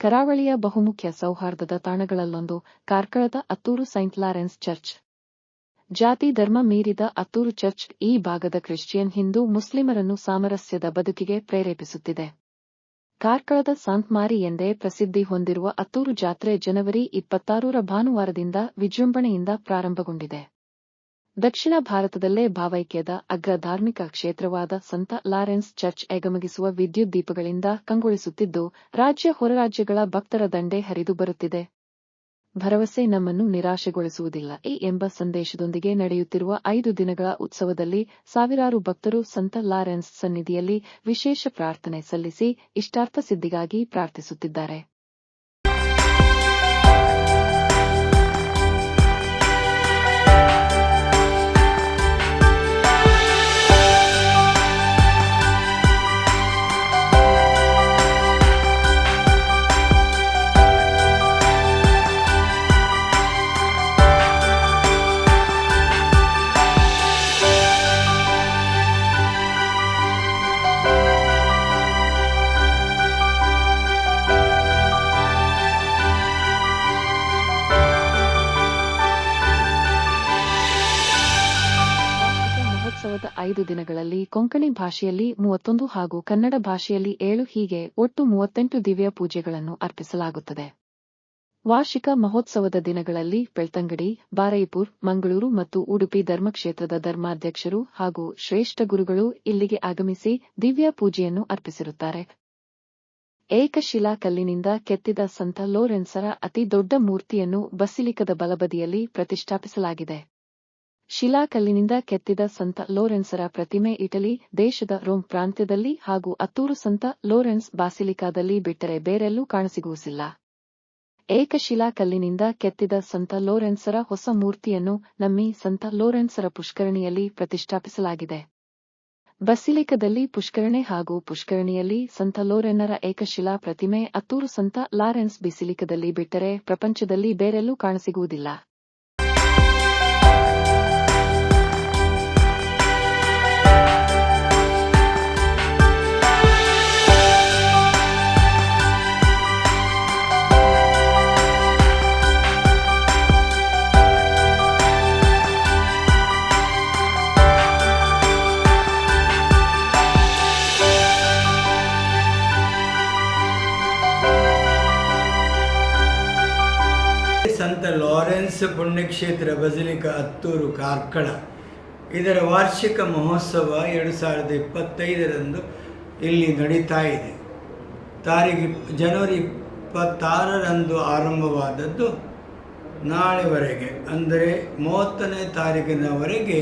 ಕರಾವಳಿಯ ಬಹುಮುಖ್ಯ ಸೌಹಾರ್ದದ ತಾಣಗಳಲ್ಲೊಂದು ಕಾರ್ಕಳದ ಅತ್ತೂರು ಸೈಂಟ್ ಲಾರೆನ್ಸ್ ಚರ್ಚ್. ಜಾತಿ ಧರ್ಮ ಮೀರಿದ ಅತ್ತೂರು ಚರ್ಚ್ ಈ ಭಾಗದ ಕ್ರಿಶ್ಚಿಯನ್ ಹಿಂದೂ ಮುಸ್ಲಿಮರನ್ನು ಸಾಮರಸ್ಯದ ಬದುಕಿಗೆ ಪ್ರೇರೇಪಿಸುತ್ತಿದೆ. ಕಾರ್ಕಳದ ಸಾಂತ್ ಮಾರಿ ಎಂದೇ ಪ್ರಸಿದ್ಧಿ ಹೊಂದಿರುವ ಅತ್ತೂರು ಜಾತ್ರೆ ಜನವರಿ ಇಪ್ಪತ್ತಾರರ ಭಾನುವಾರದಿಂದ ವಿಜೃಂಭಣೆಯಿಂದ ಪ್ರಾರಂಭಗೊಂಡಿದೆ. ದಕ್ಷಿಣ ಭಾರತದಲ್ಲೇ ಭಾವೈಕ್ಯದ ಅಗ್ರ ಧಾರ್ಮಿಕ ಕ್ಷೇತ್ರವಾದ ಸಂತ ಲಾರೆನ್ಸ್ ಚರ್ಚ್ ಎಗಮಗಿಸುವ ವಿದ್ಯುತ್ ದೀಪಗಳಿಂದ ಕಂಗೊಳಿಸುತ್ತಿದ್ದು, ರಾಜ್ಯ ಹೊರರಾಜ್ಯಗಳ ಭಕ್ತರ ದಂಡೆ ಹರಿದು ಬರುತ್ತಿದೆ. ಭರವಸೆ ನಮ್ಮನ್ನು ನಿರಾಶೆಗೊಳಿಸುವುದಿಲ್ಲ, ಈ ಎಂಬ ಸಂದೇಶದೊಂದಿಗೆ ನಡೆಯುತ್ತಿರುವ ಐದು ದಿನಗಳ ಉತ್ಸವದಲ್ಲಿ ಸಾವಿರಾರು ಭಕ್ತರು ಸಂತ ಲಾರೆನ್ಸ್ ಸನ್ನಿಧಿಯಲ್ಲಿ ವಿಶೇಷ ಪ್ರಾರ್ಥನೆ ಸಲ್ಲಿಸಿ, ಇಷ್ಟಾರ್ಥ ಸಿದ್ಧಿಗಾಗಿ ಪ್ರಾರ್ಥಿಸುತ್ತಿದ್ದಾರೆ. ಐದು ದಿನಗಳಲ್ಲಿ ಕೊಂಕಣಿ ಭಾಷೆಯಲ್ಲಿ ಮೂವತ್ತೊಂದು ಹಾಗೂ ಕನ್ನಡ ಭಾಷೆಯಲ್ಲಿ ಏಳು ಹೀಗೆ ಒಟ್ಟು ಮೂವತ್ತೆಂಟು ದಿವ್ಯ ಪೂಜೆಗಳನ್ನು ಅರ್ಪಿಸಲಾಗುತ್ತದೆ. ವಾರ್ಷಿಕ ಮಹೋತ್ಸವದ ದಿನಗಳಲ್ಲಿ ಬೆಳ್ತಂಗಡಿ, ಬಾರೈಪುರ್, ಮಂಗಳೂರು ಮತ್ತು ಉಡುಪಿ ಧರ್ಮಕ್ಷೇತ್ರದ ಧರ್ಮಾಧ್ಯಕ್ಷರು ಹಾಗೂ ಶ್ರೇಷ್ಠ ಗುರುಗಳು ಇಲ್ಲಿಗೆ ಆಗಮಿಸಿ ದಿವ್ಯ ಪೂಜೆಯನ್ನು ಅರ್ಪಿಸಿರುತ್ತಾರೆ. ಏಕಶಿಲಾ ಕಲ್ಲಿನಿಂದ ಕೆತ್ತಿದ ಸಂತ ಲೋರೆನ್ಸರ ಅತಿ ದೊಡ್ಡ ಮೂರ್ತಿಯನ್ನು ಬಸಿಲಿಕದ ಬಲಬದಿಯಲ್ಲಿ ಪ್ರತಿಷ್ಠಾಪಿಸಲಾಗಿದೆ. ಶಿಲಾಕಲ್ಲಿನಿಂದ ಕೆತ್ತಿದ ಸಂತ ಲೋರೆನ್ಸರ ಪ್ರತಿಮೆ ಇಟಲಿ, ದೇಶದ ರೋಮ್ ಪ್ರಾಂತ್ಯದಲ್ಲಿ ಹಾಗೂ ಅತ್ತೂರು ಸಂತ ಲೋರೆನ್ಸ್ ಬಾಸಿಲಿಕಾದಲ್ಲಿ ಬಿಟ್ಟರೆ ಬೇರೆಲ್ಲೂ ಕಾಣಸಿಗುವುದಿಲ್ಲ. ಏಕಶಿಲಾಕಲ್ಲಿನಿಂದ ಕೆತ್ತಿದ ಸಂತ ಲೋರೆನ್ಸರ ಹೊಸ ಮೂರ್ತಿಯನ್ನು ನಮ್ಮಿ ಸಂತ ಲೋರೆನ್ಸರ ಪುಷ್ಕರಣಿಯಲ್ಲಿ ಪ್ರತಿಷ್ಠಾಪಿಸಲಾಗಿದೆ. ಬಸಿಲಿಕದಲ್ಲಿ ಪುಷ್ಕರಣೆ ಹಾಗೂ ಪುಷ್ಕರಣಿಯಲ್ಲಿ ಸಂತ ಲೋರೆನ್ನರ ಏಕಶಿಲಾ ಪ್ರತಿಮೆ ಅತ್ತೂರು ಸಂತ ಲಾರೆನ್ಸ್ ಬಿಸಿಲಿಕದಲ್ಲಿ ಬಿಟ್ಟರೆ ಪ್ರಪಂಚದಲ್ಲಿ ಬೇರೆಲ್ಲೂ ಕಾಣಸಿಗುವುದಿಲ್ಲ. ಸಂತ ಲಾರೆನ್ಸ್ ಪುಣ್ಯಕ್ಷೇತ್ರ ಬಜಲಿಕ ಹತ್ತೂರು, ಕಾರ್ಕಳ. ಇದರ ವಾರ್ಷಿಕ ಮಹೋತ್ಸವ ಎರಡು ಸಾವಿರದ ಇಪ್ಪತ್ತೈದರಂದು ಇಲ್ಲಿ ನಡೀತಾ ಇದೆ. ತಾರೀಖು ಜನವರಿ ಇಪ್ಪತ್ತಾರರಂದು ಆರಂಭವಾದದ್ದು ನಾಳೆವರೆಗೆ. ಅಂದರೆ ಮೂವತ್ತನೇ ತಾರೀಕಿನವರೆಗೆ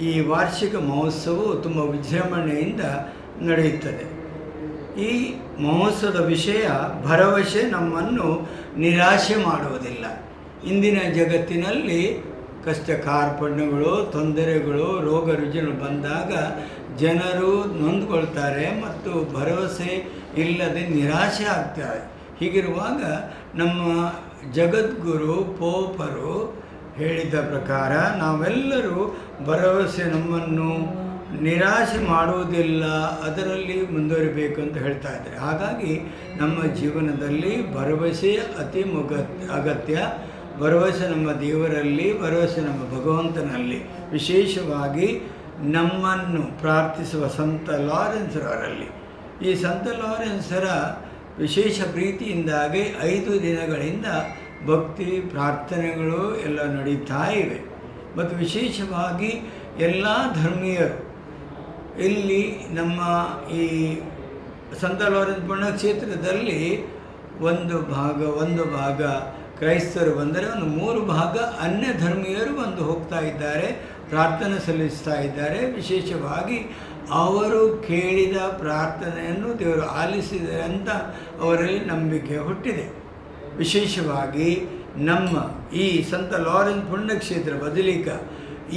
ಈ ವಾರ್ಷಿಕ ಮಹೋತ್ಸವವು ತುಂಬ ವಿಜೃಂಭಣೆಯಿಂದ ನಡೆಯುತ್ತದೆ. ಈ ಮಹೋತ್ಸವದ ವಿಷಯ ಭರವಸೆ ನಮ್ಮನ್ನು ನಿರಾಶೆ ಮಾಡುವುದಿಲ್ಲ. ಇಂದಿನ ಜಗತ್ತಿನಲ್ಲಿ ಕಷ್ಟ ಕಾರ್ಪಣ್ಯಗಳು ತೊಂದರೆಗಳು, ರೋಗ ರುಜಿನ ಬಂದಾಗ ಜನರು ನೊಂದ್ಕೊಳ್ತಾರೆ ಮತ್ತು ಭರವಸೆ ಇಲ್ಲದೆ ನಿರಾಶೆ ಆಗ್ತಾರೆ. ಹೀಗಿರುವಾಗ ನಮ್ಮ ಜಗದ್ಗುರು, ಪೋಪರು ಹೇಳಿದ ಪ್ರಕಾರ ನಾವೆಲ್ಲರೂ ಭರವಸೆ ನಮ್ಮನ್ನು ನಿರಾಶೆ ಮಾಡುವುದಿಲ್ಲ, ಅದರಲ್ಲಿ ಮುಂದುವರಿಬೇಕು ಅಂತ ಹೇಳ್ತಾ ಇದ್ದಾರೆ. ಹಾಗಾಗಿ ನಮ್ಮ ಜೀವನದಲ್ಲಿ ಭರವಸೆ ಅತಿ ಮುಗ ಅಗತ್ಯ. ಭರವಸೆ ನಮ್ಮ ದೇವರಲ್ಲಿ, ಭರವಸೆ ನಮ್ಮ ಭಗವಂತನಲ್ಲಿ. ವಿಶೇಷವಾಗಿ ನಮ್ಮನ್ನು ಪ್ರಾರ್ಥಿಸುವ ಸಂತ ಲಾರೆನ್ಸ್ರವರಲ್ಲಿ ಈ ಸಂತ ಲಾರೆನ್ಸರ ವಿಶೇಷ ಪ್ರೀತಿಯಿಂದಾಗಿ ಐದು ದಿನಗಳಿಂದ ಭಕ್ತಿ, ಪ್ರಾರ್ಥನೆಗಳು ಎಲ್ಲ ನಡೀತಾ ಇವೆ. ಮತ್ತು ವಿಶೇಷವಾಗಿ ಎಲ್ಲ ಧರ್ಮೀಯರು, ಇಲ್ಲಿ ನಮ್ಮ ಈ ಸಂತ ಲಾರೆನ್ಸ್ ಪುಣ್ಯಕ್ಷೇತ್ರದಲ್ಲಿ ಒಂದು ಭಾಗ ಒಂದು ಭಾಗ ಕ್ರೈಸ್ತರು ಬಂದರೆ ಒಂದು ಮೂರು ಭಾಗ ಅನ್ಯ ಧರ್ಮೀಯರು ಬಂದು ಹೋಗ್ತಾ ಇದ್ದಾರೆ, ಪ್ರಾರ್ಥನೆ ಸಲ್ಲಿಸ್ತಾ ಇದ್ದಾರೆ. ವಿಶೇಷವಾಗಿ ಅವರು ಕೇಳಿದ ಪ್ರಾರ್ಥನೆಯನ್ನು ದೇವರು ಆಲಿಸಿದರೆ ಅಂತ ಅವರಲ್ಲಿ ನಂಬಿಕೆ ಹುಟ್ಟಿದೆ. ವಿಶೇಷವಾಗಿ ನಮ್ಮ ಈ ಸಂತ ಲಾರೆನ್ಸ್ ಪುಣ್ಯಕ್ಷೇತ್ರ ಬದಲಿಕ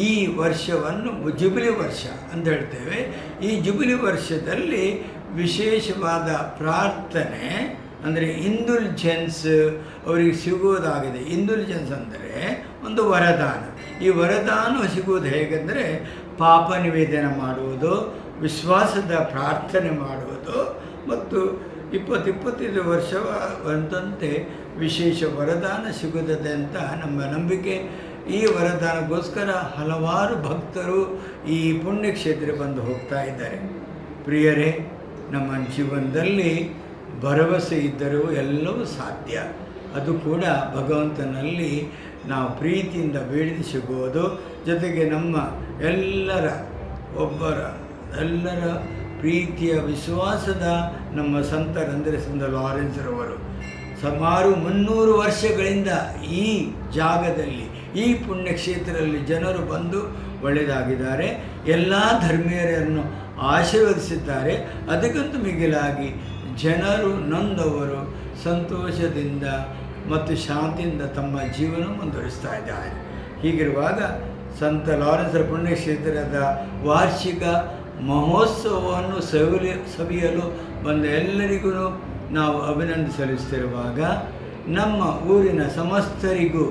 ಈ ವರ್ಷವನ್ನು ಜುಬಿಲಿ ವರ್ಷ ಅಂತ ಹೇಳ್ತೇವೆ. ಈ ಜುಬಿಲಿ ವರ್ಷದಲ್ಲಿ ವಿಶೇಷವಾದ ಪ್ರಾರ್ಥನೆ ಅಂದರೆ ಇಂದುಲ್ಜೆನ್ಸ್ ಅವರಿಗೆ ಸಿಗುವುದಾಗಿದೆ. ಇಂದುಲ್ಜೆನ್ಸ್ ಅಂದರೆ ಒಂದು ವರದಾನ. ಈ ವರದಾನ ಸಿಗುವುದು ಹೇಗೆಂದರೆ ಪಾಪ ನಿವೇದನೆ ಮಾಡುವುದು, ವಿಶ್ವಾಸದ ಪ್ರಾರ್ಥನೆ ಮಾಡುವುದು ಮತ್ತು ಇಪ್ಪತ್ತು ಇಪ್ಪತ್ತೈದು ವರ್ಷವಂತಂತೆ ವಿಶೇಷ ವರದಾನ ಸಿಗುತ್ತದೆ ಅಂತ ನಮ್ಮ ನಂಬಿಕೆ. ಈ ವರದಾನಗೋಸ್ಕರ ಹಲವಾರು ಭಕ್ತರು ಈ ಪುಣ್ಯಕ್ಷೇತ್ರ ಬಂದು ಹೋಗ್ತಾ ಇದ್ದಾರೆ. ಪ್ರಿಯರೇ, ನಮ್ಮ ಜೀವನದಲ್ಲಿ ಭರವಸೆ ಇದ್ದರೂ ಎಲ್ಲವೂ ಸಾಧ್ಯ. ಅದು ಕೂಡ ಭಗವಂತನಲ್ಲಿ ನಾವು ಪ್ರೀತಿಯಿಂದ ಬೇಡಿ ಸಿಗುವುದು. ಜೊತೆಗೆ ನಮ್ಮ ಎಲ್ಲರ ಒಬ್ಬರ, ಎಲ್ಲರ ಪ್ರೀತಿಯ ವಿಶ್ವಾಸದ ನಮ್ಮ ಸಂತರಂದರೆ ಸಂತ ಲಾರೆನ್ಸ್ರವರು ಸುಮಾರು ಮುನ್ನೂರು ವರ್ಷಗಳಿಂದ ಈ ಜಾಗದಲ್ಲಿ, ಈ ಪುಣ್ಯಕ್ಷೇತ್ರದಲ್ಲಿ ಜನರು ಬಂದು ಒಳ್ಳೆಯದಾಗಿದ್ದಾರೆ ಎಲ್ಲ ಧರ್ಮೀಯರನ್ನು ಆಶೀರ್ವದಿಸಿದ್ದಾರೆ. ಅದಕ್ಕಂತೂ ಮಿಗಿಲಾಗಿ ಜನರು ನೊಂದವರು ಸಂತೋಷದಿಂದ ಮತ್ತು ಶಾಂತಿಯಿಂದ ತಮ್ಮ ಜೀವನ ಮುಂದುವರಿಸ್ತಾ ಇದ್ದಾರೆ. ಹೀಗಿರುವಾಗ ಸಂತ ಲಾರೆನ್ಸರ ಪುಣ್ಯಕ್ಷೇತ್ರದ ವಾರ್ಷಿಕ ಮಹೋತ್ಸವವನ್ನು ಸವಿಲಿ, ಸವಿಯಲು ಬಂದ ಎಲ್ಲರಿಗೂ ನಾವು ಅಭಿನಂದನೆ ಸಲ್ಲಿಸ್ತಿರುವಾಗ ನಮ್ಮ ಊರಿನ ಸಮಸ್ತರಿಗೂ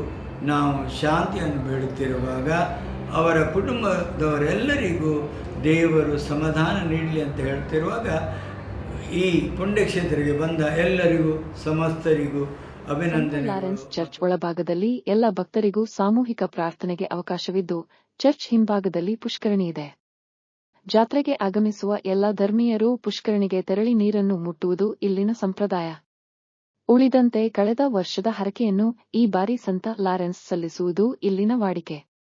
ನಾವು ಶಾಂತಿಯನ್ನು ಬೇಡುತ್ತಿರುವಾಗ ಅವರ ಕುಟುಂಬದವರೆಲ್ಲರಿಗೂ ದೇವರು ಸಮಾಧಾನ ನೀಡಲಿ ಅಂತ ಹೇಳ್ತಿರುವಾಗ ಈ ಪುಣ್ಯಕ್ಷೇತ್ರಕ್ಕೆ ಬಂದ ಎಲ್ಲರಿಗೂ, ಸಮಸ್ತರಿಗೂ ಅಭಿನಂದನೆ ಲಾರೆನ್ಸ್ ಚರ್ಚ್ ಒಳಭಾಗದಲ್ಲಿ ಎಲ್ಲ ಭಕ್ತರಿಗೂ ಸಾಮೂಹಿಕ ಪ್ರಾರ್ಥನೆಗೆ ಅವಕಾಶವಿದ್ದು, ಚರ್ಚ್ ಹಿಂಭಾಗದಲ್ಲಿ ಪುಷ್ಕರಣಿ ಇದೆ. ಜಾತ್ರೆಗೆ ಆಗಮಿಸುವ ಎಲ್ಲ ಧರ್ಮೀಯರು ಪುಷ್ಕರಣಿಗೆ ತೆರಳಿ ನೀರನ್ನು ಮುಟ್ಟುವುದು ಇಲ್ಲಿನ ಸಂಪ್ರದಾಯ. ಉಳಿದಂತೆ ಕಳೆದ ವರ್ಷದ ಹರಕೆಯನ್ನು ಈ ಬಾರಿ ಸಂತ ಲಾರೆನ್ಸ್ ಸಲ್ಲಿಸುವುದು ಇಲ್ಲಿನ ವಾಡಿಕೆ.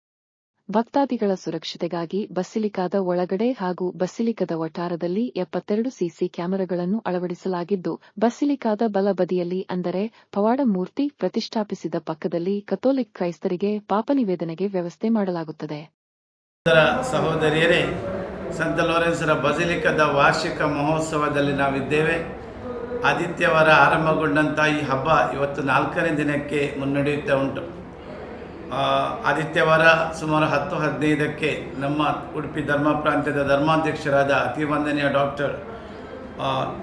ಭಕ್ತಾದಿಗಳ ಸುರಕ್ಷತೆಗಾಗಿ ಬಸಿಲಿಕಾದ ಒಳಗಡೆ ಹಾಗೂ ಬಸಿಲಿಕದ ವಠಾರದಲ್ಲಿ ಎಪ್ಪತ್ತೆರಡು ಸಿಸಿ ಕ್ಯಾಮೆರಾಗಳನ್ನು ಅಳವಡಿಸಲಾಗಿದ್ದು, ಬಸಿಲಿಕಾದ ಬಲಬದಿಯಲ್ಲಿ ಅಂದರೆ ಪವಾಡ ಮೂರ್ತಿ ಪ್ರತಿಷ್ಠಾಪಿಸಿದ ಪಕ್ಕದಲ್ಲಿ ಕಥೋಲಿಕ್ ಕ್ರೈಸ್ತರಿಗೆ ಪಾಪ ನಿವೇದನೆಗೆ ವ್ಯವಸ್ಥೆ ಮಾಡಲಾಗುತ್ತದೆ. ಸಹೋದರ ಸಹೋದರಿಯರೇ, ಸಂತ ಲೋರೆನ್ಸರ ಬಸಿಲಿಕದ ವಾರ್ಷಿಕ ಮಹೋತ್ಸವದಲ್ಲಿ ನಾವಿದ್ದೇವೆ. ಆದಿತ್ಯವಾರ ಆರಂಭಗೊಂಡಂತಹ ಈ ಹಬ್ಬ ಇವತ್ತು ನಾಲ್ಕನೇ ದಿನಕ್ಕೆ ಮುನ್ನಡೆಯುತ್ತಾ ಉಂಟು. ಆದಿತ್ಯವಾರ ಸುಮಾರು ಹತ್ತು ಹದಿನೈದಕ್ಕೆ ನಮ್ಮ ಉಡುಪಿ ಧರ್ಮ ಪ್ರಾಂತ್ಯದ ಧರ್ಮಾಧ್ಯಕ್ಷರಾದ ಅತಿವಂದನೀಯ ಡಾಕ್ಟರ್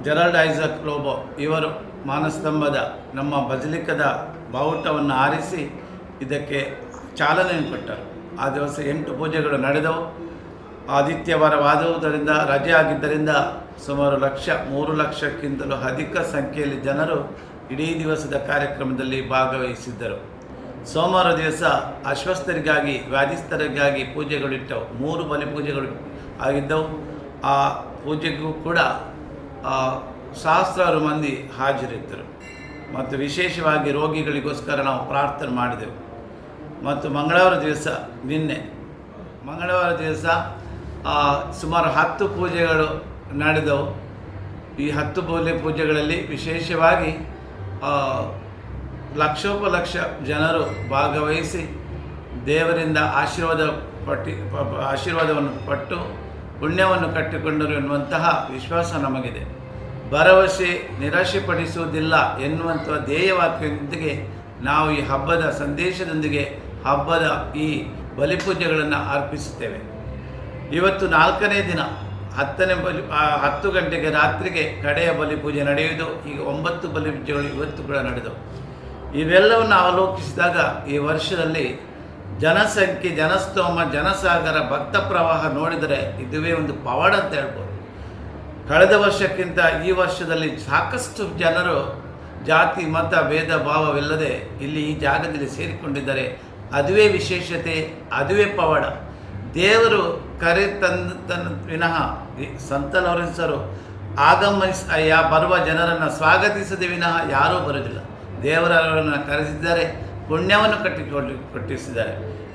ಜೆರಾಲ್ಡ್ ಐಸಕ್ ಲೋಬೋ ಇವರು ಮಾನಸ್ತಂಭದ ನಮ್ಮ ಬಜಲಿಕದ ಬಾವುಟವನ್ನು ಆರಿಸಿ ಇದಕ್ಕೆ ಚಾಲನೆ ಕೊಟ್ಟರು. ಆ ದಿವಸ ಎಂಟು ಪೂಜೆಗಳು ನಡೆದವು. ಆದಿತ್ಯವಾರವಾದುದರಿಂದ ರಜೆ ಆಗಿದ್ದರಿಂದ ಸುಮಾರು ಲಕ್ಷ, ಮೂರು ಲಕ್ಷಕ್ಕಿಂತಲೂ ಅಧಿಕ ಸಂಖ್ಯೆಯಲ್ಲಿ ಜನರು ಇಡೀ ದಿವಸದ ಕಾರ್ಯಕ್ರಮದಲ್ಲಿ ಭಾಗವಹಿಸಿದ್ದರು. ಸೋಮವಾರ ದಿವಸ ಅಸ್ವಸ್ಥರಿಗಾಗಿ, ವ್ಯಾಧಿಸ್ಥರಿಗಾಗಿ ಪೂಜೆಗಳಿಟ್ಟವು. ಮೂರು ಬಲಿ ಪೂಜೆಗಳು ಆಗಿದ್ದವು. ಆ ಪೂಜೆಗೂ ಕೂಡ ಸಹಸ್ರಾರು ಮಂದಿ ಹಾಜರಿದ್ದರು. ಮತ್ತು ವಿಶೇಷವಾಗಿ ರೋಗಿಗಳಿಗೋಸ್ಕರ ನಾವು ಪ್ರಾರ್ಥನೆ ಮಾಡಿದೆವು. ಮತ್ತು ಮಂಗಳವಾರ ದಿವಸ ನಿನ್ನೆ, ಮಂಗಳವಾರ ದಿವಸ ಸುಮಾರು ಹತ್ತು ಪೂಜೆಗಳು ನಡೆದವು. ಈ ಹತ್ತು ಬೋಲೆ ಪೂಜೆಗಳಲ್ಲಿ ವಿಶೇಷವಾಗಿ ಲಕ್ಷೋಪಲಕ್ಷ ಜನರು ಭಾಗವಹಿಸಿ ದೇವರಿಂದ ಆಶೀರ್ವಾದ ಪಟ್ಟಿ ಆಶೀರ್ವಾದವನ್ನು ಪಟ್ಟು ಪುಣ್ಯವನ್ನು ಕಟ್ಟಿಕೊಂಡರು ಎನ್ನುವಂತಹ ವಿಶ್ವಾಸ ನಮಗಿದೆ. ಭರವಸೆ ನಿರಾಶೆಪಡಿಸುವುದಿಲ್ಲ ಎನ್ನುವಂಥ ಧ್ಯೇಯವಾಕ್ಯದೊಂದಿಗೆ ನಾವು ಈ ಹಬ್ಬದ ಸಂದೇಶದೊಂದಿಗೆ ಹಬ್ಬದ ಈ ಬಲಿಪೂಜೆಗಳನ್ನು ಅರ್ಪಿಸುತ್ತೇವೆ. ಇವತ್ತು ನಾಲ್ಕನೇ ದಿನ, ಹತ್ತನೇ ಬಲಿ ಹತ್ತು ಗಂಟೆಗೆ ರಾತ್ರಿಗೆ ಕಡೆಯ ಬಲಿಪೂಜೆ ನಡೆಯುವುದು, ಈಗ ಒಂಬತ್ತು ಬಲಿಪೂಜೆಗಳು ಇವತ್ತು ಕೂಡ ನಡೆದವು ಇವೆಲ್ಲವನ್ನು ಅವಲೋಕಿಸಿದಾಗ ಈ ವರ್ಷದಲ್ಲಿ ಜನಸಂಖ್ಯೆ, ಜನಸ್ತೋಮ, ಜನಸಾಗರ, ಭಕ್ತ ಪ್ರವಾಹ ನೋಡಿದರೆ ಇದುವೇ ಒಂದು ಪವಾಡ ಅಂತ ಹೇಳ್ಬೋದು. ಕಳೆದ ವರ್ಷಕ್ಕಿಂತ ಈ ವರ್ಷದಲ್ಲಿ ಸಾಕಷ್ಟು ಜನರು ಜಾತಿ, ಮತ, ಭೇದ, ಭಾವವಿಲ್ಲದೆ ಇಲ್ಲಿ ಈ ಜಾಗದಲ್ಲಿ ಸೇರಿಕೊಂಡಿದ್ದಾರೆ. ಅದುವೇ ವಿಶೇಷತೆ, ಅದುವೇ ಪವಾಡ. ದೇವರು ಕರೆ ತಂದ, ತನ್ನ ವಿನಃ ಸಂತನವರೆಸರು ಸಂತ ಲಾರೆನ್ಸರು ಆಗಮಿಸ್ ಯಾ ಬರುವ ಜನರನ್ನು ಸ್ವಾಗತಿಸದೆ ವಿನಃ ಯಾರೂ ಬರುವುದಿಲ್ಲ. ದೇವರವರನ್ನು ಕರೆಸಿದ್ದಾರೆ ಪುಣ್ಯವನ್ನು ಕಟ್ಟಿಕೊಂಡು ಕಟ್ಟಿಸಿದ್ದಾರೆ.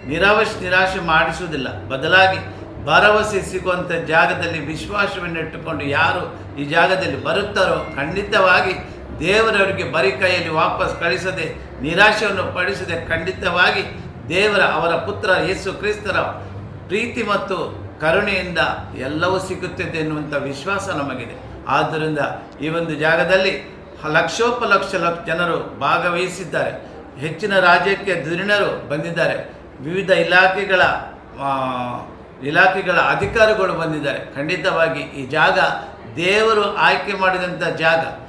ನಿರಾವಶ್ ನಿರಾಶೆ ಮಾಡಿಸುವುದಿಲ್ಲ. ಬದಲಾಗಿ ಭರವಸೆ ಸಿಗುವಂಥ ಜಾಗದಲ್ಲಿ ವಿಶ್ವಾಸವನ್ನು ಇಟ್ಟುಕೊಂಡು ಯಾರು ಈ ಜಾಗದಲ್ಲಿ ಬರುತ್ತಾರೋ ಖಂಡಿತವಾಗಿ ದೇವರವರಿಗೆ ಬರಿ ಕೈಯಲ್ಲಿ ವಾಪಸ್ ಕಳಿಸದೆ, ನಿರಾಶೆಯನ್ನು ಪಡಿಸದೆ ಖಂಡಿತವಾಗಿ ದೇವರ, ಅವರ ಪುತ್ರ ಯೇಸು ಕ್ರಿಸ್ತರ ಪ್ರೀತಿ ಮತ್ತು ಕರುಣೆಯಿಂದ ಎಲ್ಲವೂ ಸಿಗುತ್ತದೆ ಎನ್ನುವಂಥ ವಿಶ್ವಾಸ ನಮಗಿದೆ. ಆದ್ದರಿಂದ ಈ ಒಂದು ಜಾಗದಲ್ಲಿ ಲಕ್ಷೋಪಲಕ್ಷ ಲಕ್ಷ ಜನರು ಭಾಗವಹಿಸಿದ್ದಾರೆ. ಹೆಚ್ಚಿನ ರಾಜ್ಯಕ್ಕೆ ಧುರೀಣರು ಬಂದಿದ್ದಾರೆ. ವಿವಿಧ ಇಲಾಖೆಗಳ ಇಲಾಖೆಗಳ ಅಧಿಕಾರಿಗಳು ಬಂದಿದ್ದಾರೆ. ಖಂಡಿತವಾಗಿ ಈ ಜಾಗ ದೇವರು ಆಯ್ಕೆ ಮಾಡಿದಂಥ ಜಾಗ.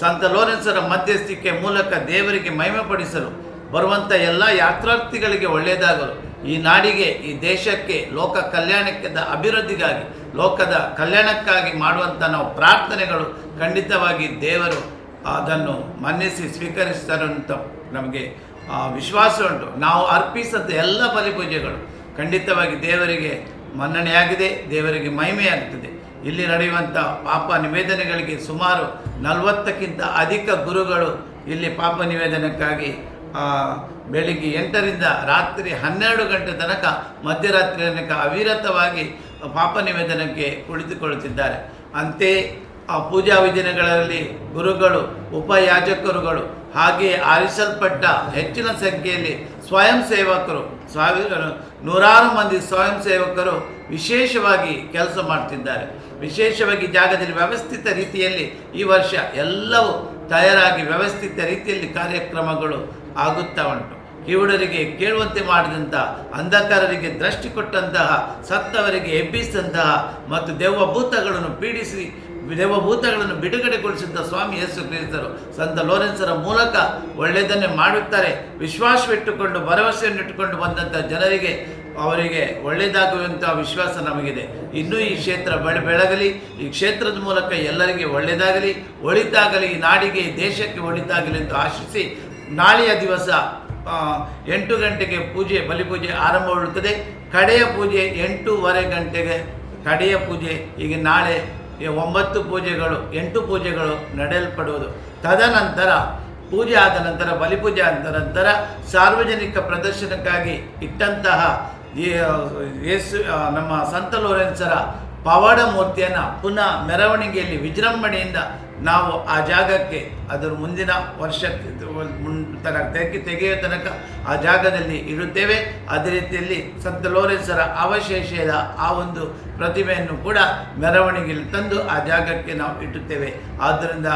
ಸಂತ ಲೋರೆನ್ಸರ ಮಧ್ಯಸ್ಥಿಕೆ ಮೂಲಕ ದೇವರಿಗೆ ಮಹಿಮೆಪಡಿಸಲು ಬರುವಂಥ ಎಲ್ಲ ಯಾತ್ರಾರ್ಥಿಗಳಿಗೆ ಒಳ್ಳೆಯದಾಗಲು ಈ ನಾಡಿಗೆ, ಈ ದೇಶಕ್ಕೆ, ಲೋಕ ಕಲ್ಯಾಣಕ್ಕೆ ಅಭಿವೃದ್ಧಿಗಾಗಿ, ಲೋಕದ ಕಲ್ಯಾಣಕ್ಕಾಗಿ ಮಾಡುವಂಥ ನಾವು ಪ್ರಾರ್ಥನೆಗಳು ಖಂಡಿತವಾಗಿ ದೇವರು ಅದನ್ನು ಮನ್ನಿಸಿ ಸ್ವೀಕರಿಸ್ತಾರೆ ಅಂತ ನಮಗೆ ವಿಶ್ವಾಸ ಉಂಟು. ನಾವು ಅರ್ಪಿಸಿದ ಎಲ್ಲ ಬಲಿಪೂಜೆಗಳು ಖಂಡಿತವಾಗಿ ದೇವರಿಗೆ ಮನ್ನಣೆಯಾಗಿದೆ, ದೇವರಿಗೆ ಮಹಿಮೆಯಾಗುತ್ತದೆ. ಇಲ್ಲಿ ನಡೆಯುವಂಥ ಪಾಪ ನಿವೇದನೆಗಳಿಗೆ ಸುಮಾರು ನಲವತ್ತಕ್ಕಿಂತ ಅಧಿಕ ಗುರುಗಳು ಇಲ್ಲಿ ಪಾಪ ನಿವೇದನಕ್ಕಾಗಿ ಬೆಳಿಗ್ಗೆ ಎಂಟರಿಂದ ರಾತ್ರಿ ಹನ್ನೆರಡು ಗಂಟೆ ತನಕ ಮಧ್ಯರಾತ್ರಿ ತನಕ ಅವಿರತವಾಗಿ ಪಾಪ ನಿವೇದನಕ್ಕೆ ಕುಳಿತುಕೊಳ್ಳುತ್ತಿದ್ದಾರೆ. ಅಂತೆಯೇ ಆ ಪೂಜಾ ವಿಧಿನಗಳಲ್ಲಿ ಗುರುಗಳು, ಉಪಯಾಜಕರುಗಳು ಹಾಗೆ ಆರಿಸಲ್ಪಟ್ಟ ಹೆಚ್ಚಿನ ಸಂಖ್ಯೆಯಲ್ಲಿ ಸ್ವಯಂ ಸೇವಕರು. ಸಾವಿರ, ನೂರಾರು ಮಂದಿ ಸ್ವಯಂ ಸೇವಕರು ವಿಶೇಷವಾಗಿ ಕೆಲಸ ಮಾಡ್ತಿದ್ದಾರೆ. ವಿಶೇಷವಾಗಿ ಜಾಗದಲ್ಲಿ ವ್ಯವಸ್ಥಿತ ರೀತಿಯಲ್ಲಿ ಈ ವರ್ಷ ಎಲ್ಲವೂ ತಯಾರಾಗಿ ವ್ಯವಸ್ಥಿತ ರೀತಿಯಲ್ಲಿ ಕಾರ್ಯಕ್ರಮಗಳು ಆಗುತ್ತಾ ಉಂಟು. ಕಿವುಡರಿಗೆ ಕೇಳುವಂತೆ ಮಾಡಿದಂತಹ ಅಂಧಕಾರರಿಗೆ ದೃಷ್ಟಿ ಕೊಟ್ಟಂತಹ, ಸತ್ತವರಿಗೆ ಎಬ್ಬಿಸಿದಂತಹ ಮತ್ತು ದೆವ್ವಭೂತಗಳನ್ನು ಪೀಡಿಸಿ ದೇವಭೂತಗಳನ್ನು ಬಿಡುಗಡೆಗೊಳಿಸಿದ್ದ ಸ್ವಾಮಿ ಯೇಸು ಕ್ರಿಸ್ತರು, ಸಂತ ಲೋರೆನ್ಸರ ಮೂಲಕ ಒಳ್ಳೆಯದನ್ನೇ ಮಾಡುತ್ತಾರೆ. ವಿಶ್ವಾಸವಿಟ್ಟುಕೊಂಡು, ಭರವಸೆಯನ್ನಿಟ್ಟುಕೊಂಡು ಬಂದಂಥ ಜನರಿಗೆ ಅವರಿಗೆ ಒಳ್ಳೆಯದಾಗುವಂಥ ವಿಶ್ವಾಸ ನಮಗಿದೆ. ಇನ್ನೂ ಈ ಕ್ಷೇತ್ರ ಬೆಳೆ, ಬೆಳಗಲಿ, ಈ ಕ್ಷೇತ್ರದ ಮೂಲಕ ಎಲ್ಲರಿಗೆ ಒಳ್ಳೆಯದಾಗಲಿ, ಒಳಿತಾಗಲಿ, ಈ ನಾಡಿಗೆ, ಈ ದೇಶಕ್ಕೆ ಒಳಿತಾಗಲಿ ಎಂದು ಆಶಿಸಿ ನಾಳೆಯ ದಿವಸ ಎಂಟು ಗಂಟೆಗೆ ಪೂಜೆ ಬಲಿಪೂಜೆ ಆರಂಭಗೊಳ್ಳುತ್ತದೆ. ಕಡೆಯ ಪೂಜೆ ಎಂಟೂವರೆ ಗಂಟೆಗೆ, ಕಡೆಯ ಪೂಜೆ ಈಗ ನಾಳೆ ಒಂಬತ್ತು ಪೂಜೆಗಳು, ಎಂಟು ಪೂಜೆಗಳು ನಡೆಯಲ್ಪಡುವುದು. ತದನಂತರ ಪೂಜೆ ಆದ ನಂತರ ಬಲಿಪೂಜೆ ಆದ ನಂತರ ಸಾರ್ವಜನಿಕ ಪ್ರದರ್ಶನಕ್ಕಾಗಿ ಇಟ್ಟಂತಹ ಯೇಸು ನಮ್ಮ ಸಂತ ಲೋರೆನ್ಸರ ಪವಾಡ ಮೂರ್ತಿಯನ್ನು ಪುನಃ ಮೆರವಣಿಗೆಯಲ್ಲಿ ವಿಜೃಂಭಣೆಯಿಂದ ನಾವು ಆ ಜಾಗಕ್ಕೆ ಅದರ ಮುಂದಿನ ವರ್ಷ ಮುನ್ ತನಕ ತೆಗೆ ತೆಗೆಯೋ ತನಕ ಆ ಜಾಗದಲ್ಲಿ ಇಡುತ್ತೇವೆ ಅದೇ ರೀತಿಯಲ್ಲಿ ಸಂತ ಲೋರೆನ್ಸರ ಅವಶೇಷದ ಆ ಒಂದು ಪ್ರತಿಮೆಯನ್ನು ಕೂಡ ಮೆರವಣಿಗೆಯಲ್ಲಿ ತಂದು ಆ ಜಾಗಕ್ಕೆ ನಾವು ಇಟ್ಟುತ್ತೇವೆ. ಆದ್ದರಿಂದ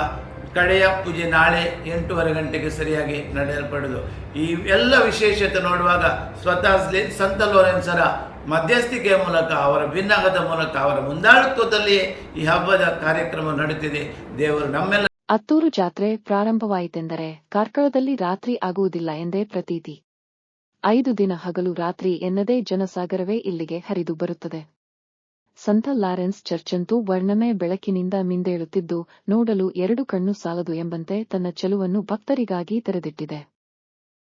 ಕಡೆಯ ಪೂಜೆ ನಾಳೆ ಎಂಟೂವರೆ ಗಂಟೆಗೆ ಸರಿಯಾಗಿ ನಡೆಯಲ್ಪಡೋದು ಈ ಎಲ್ಲ ವಿಶೇಷತೆ ನೋಡುವಾಗ ಸ್ವತಃ ಸಂತ ಲೋರೆನ್ಸರ ಮಧ್ಯಸ್ಥಿಕೆಯ ಮೂಲಕ, ಅವರ ಭಿನ್ನಗದ ಮೂಲಕ, ಅವರ ಮುಂದಾಳತ್ವದಲ್ಲಿಯೇ ಈ ಹಬ್ಬದ ಕಾರ್ಯಕ್ರಮ ನಡೆಯುತ್ತಿದೆ ದೇವರು ನಮ್ಮೆಲ್ಲ ಅತ್ತೂರು ಜಾತ್ರೆ ಪ್ರಾರಂಭವಾಯಿತೆಂದರೆ ಕಾರ್ಕಳದಲ್ಲಿ ರಾತ್ರಿ ಆಗುವುದಿಲ್ಲ ಎಂದೇ ಪ್ರತೀತಿ. ಐದು ದಿನ ಹಗಲು ರಾತ್ರಿ ಎನ್ನದೇ ಜನಸಾಗರವೇ ಇಲ್ಲಿಗೆ ಹರಿದು ಬರುತ್ತದೆ. ಸಂತ ಲಾರೆನ್ಸ್ ಚರ್ಚಂತೂ ವರ್ಣಮಯ ಬೆಳಕಿನಿಂದ ಮಿಂದೇಳುತ್ತಿದ್ದು, ನೋಡಲು ಎರಡು ಕಣ್ಣು ಸಾಲದು ಎಂಬಂತೆ ತನ್ನ ಚೆಲುವನ್ನು ಭಕ್ತರಿಗಾಗಿ ತೆರೆದಿಟ್ಟಿದೆ.